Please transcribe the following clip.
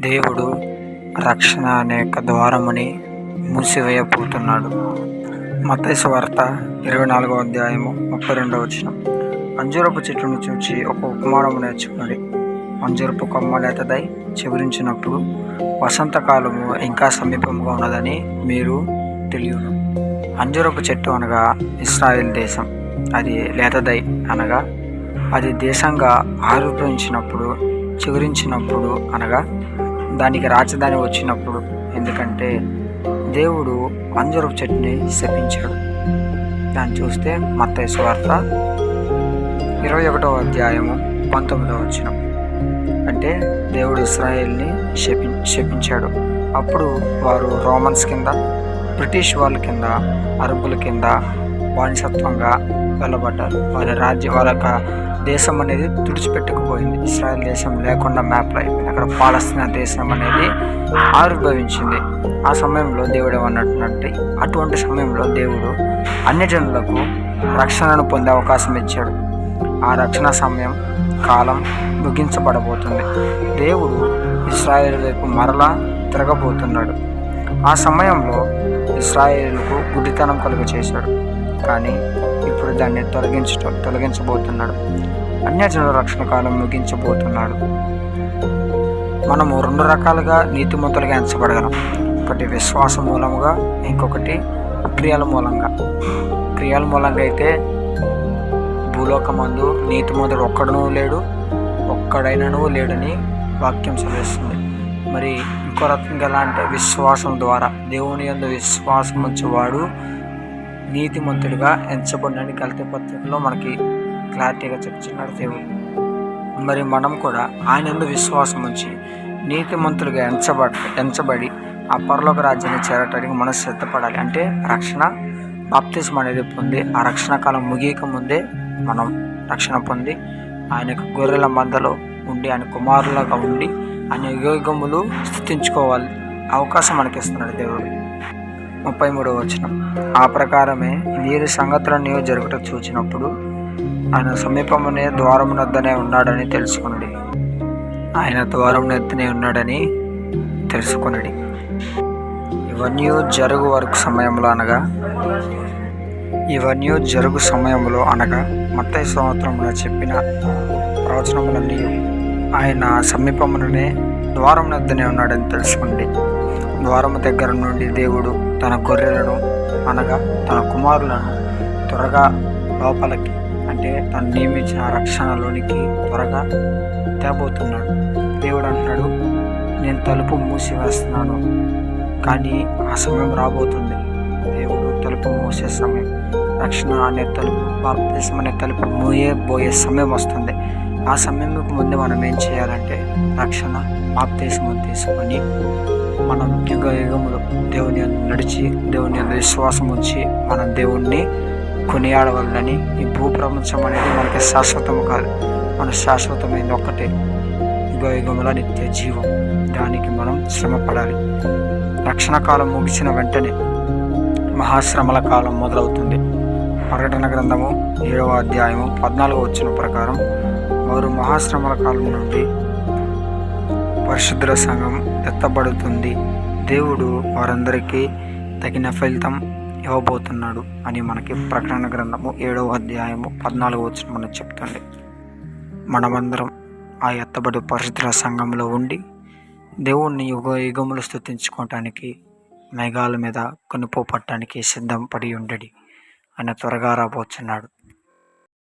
దేవుడు రక్షణ అనే యొక్క ద్వారముని మూసివేయబోతున్నాడు. మత్తయి వార్త ఇరవై నాలుగో అధ్యాయము ముప్పై రెండవ వచ్చిన అంజూరపు చెట్టును చూచి ఒక ఉపమానము నేర్చుకున్నది. అంజూరపు కొమ్మ లేతదై చివరించినప్పుడు వసంతకాలము ఇంకా సమీపంగా ఉన్నదని మీరు తెలియను. అంజూరపు చెట్టు అనగా ఇస్రాయిల్ దేశం. అది లేతదై అనగా అది దేశంగా ఆరోపించినప్పుడు చిగురించినప్పుడు అనగా దానికి రాజధాని వచ్చినప్పుడు. ఎందుకంటే దేవుడు అంజూరపు చెట్టుని శపించాడు. దాన్ని చూస్తే మత్త వార్త ఇరవై ఒకటవ అధ్యాయము పంతొమ్మిదవ వచ్చిన అంటే దేవుడు ఇస్రాయేల్ని శపి శపించాడు. అప్పుడు వారు రోమన్స్ కింద బ్రిటిష్ వాళ్ళ కింద అరబ్బుల కింద బానిసత్వంగా వెళ్ళబడ్డారు వారి రాజ్యం వారి యొక్క దేశం అనేది తుడిచిపెట్టుకుపోయింది. ఇస్రాయల్ దేశం లేకుండా మ్యాప్లో అయిపోయింది. అక్కడ పాలస్తీనా దేశం అనేది ఆవిర్భవించింది. ఆ సమయంలో దేవుడు ఏమన్నట్టు అటువంటి సమయంలో దేవుడు అన్ని జనులకు రక్షణను పొందే అవకాశం ఇచ్చాడు. ఆ రక్షణ సమయం కాలం ముగించబడబోతుంది. దేవుడు ఇస్రాయేల్ వైపు మరలా తిరగబోతున్నాడు. ఆ సమయంలో ఇస్రాయేల్కు గుడ్డితనం కలుగ చేశాడు కానీ ఇప్పుడు దాన్ని తొలగించ తొలగించబోతున్నాడు. అన్యజనుల రక్షణ కాలం ముగించబోతున్నాడు. మనము రెండు రకాలుగా నీతిమంతులుగా ఎంచబడగలం. ఒకటి విశ్వాసం మూలముగా ఇంకొకటి క్రియల మూలంగా. క్రియల మూలంగా అయితే భూలోకమందు నీతిమంతుడు ఒక్కడనూ లేడు ఒక్కడైనను లేడని వాక్యం చదివిస్తుంది. మరి ఇంకో రకంగా ఎలా అంటే విశ్వాసం ద్వారా దేవుని యందు విశ్వాసం వచ్చేవాడు నీతిమంతుడిగా ఎంచబడినని కలితే పత్రికలో మనకి క్లారిటీగా చెప్తున్నాడు దేవుడు. మరి మనం కూడా ఆయన విశ్వాసం ఉంచి నీతిమంతులుగా ఎంచబడి ఎంచబడి ఆ పరలోక రాజ్యాన్ని చేరటానికి మనం సిద్ధపడాలి. అంటే రక్షణ బాప్తిజం అనేది పొంది ఆ రక్షణ కాలం ముగియక ముందే మనం రక్షణ పొంది ఆయన గొర్రెల మందలో ఉండి ఆయన కుమారులుగా ఉండి ఆయన యుగములు స్థుతించుకోవాలి. అవకాశం మనకి ఇస్తున్నాడు దేవుడు. ముప్పై మూడవ వచనం. ఆ ప్రకారమే వీరి సంగతులన్నీ జరుగుట చూచినప్పుడు ఆయన సమీపమునే ద్వారమునద్దనే ఉన్నాడని తెలుసుకునడి. ఆయన ద్వారమునద్దనే ఉన్నాడని తెలుసుకునడి. ఇవన్నీ జరుగు వరకు సమయంలో అనగా ఇవన్నీ జరుగు సమయంలో అనగా మత సంవత్సరంలో చెప్పిన ప్రవచనములన్నీ ఆయన సమీపముననే ద్వారం వద్దనే ఉన్నాడని తెలుసుకోండి ద్వారము దగ్గర నుండి దేవుడు తన గొర్రెలను అనగా తన కుమారులను త్వరగా లోపలికి అంటే తను నియమించిన రక్షణలోనికి త్వరగా తేబోతున్నాడు. దేవుడు అంటున్నాడు నేను తలుపు మూసివేస్తున్నాను కానీ ఆ సమయం రాబోతుంది. దేవుడు తలుపు మూసే సమయం రక్షణ అనే తలుపు భారతదేశం అనే తలుపు మూయే పోయే సమయం వస్తుంది. ఆ సమయంకు ముందు మనం ఏం చేయాలంటే రక్షణ బాప్తీసము తీసుకొని మనం యుగ యుగములు దేవుని నడిచి దేవుని విశ్వాసం ఉంచి మనం దేవుణ్ణి కొనియాడవల్లని ఈ భూప్రపంచం అనేది మనకి శాశ్వతం కాదు. మన శాశ్వతమైనది ఒక్కటే. యుగ యుగముల నిత్య జీవం. దానికి మనం శ్రమ పడాలి రక్షణ కాలం ముగిసిన వెంటనే మహాశ్రమల కాలం మొదలవుతుంది. ప్రకటన గ్రంథము ఏడవ అధ్యాయము పద్నాలుగు వచ్చిన ప్రకారం వారు మహాశ్రమల కాలం నుండి పరిశుద్ధ సంఘం ఎత్తబడుతుంది. దేవుడు వారందరికీ తగిన ఫలితం ఇవ్వబోతున్నాడు అని మనకి ప్రకటన గ్రంథము ఏడవ అధ్యాయము పద్నాలుగు వచ్చిన మనకు చెప్తుంది. మనమందరం ఆ ఎత్తబడి పరిశుద్ధ సంఘంలో ఉండి దేవుణ్ణి యుగ యుగములు స్థుతించుకోవటానికి మేఘాల మీద కొనుపో పట్టడానికి సిద్ధం పడి ఉండడి. ఆయన త్వరగా రాబోతున్నాడు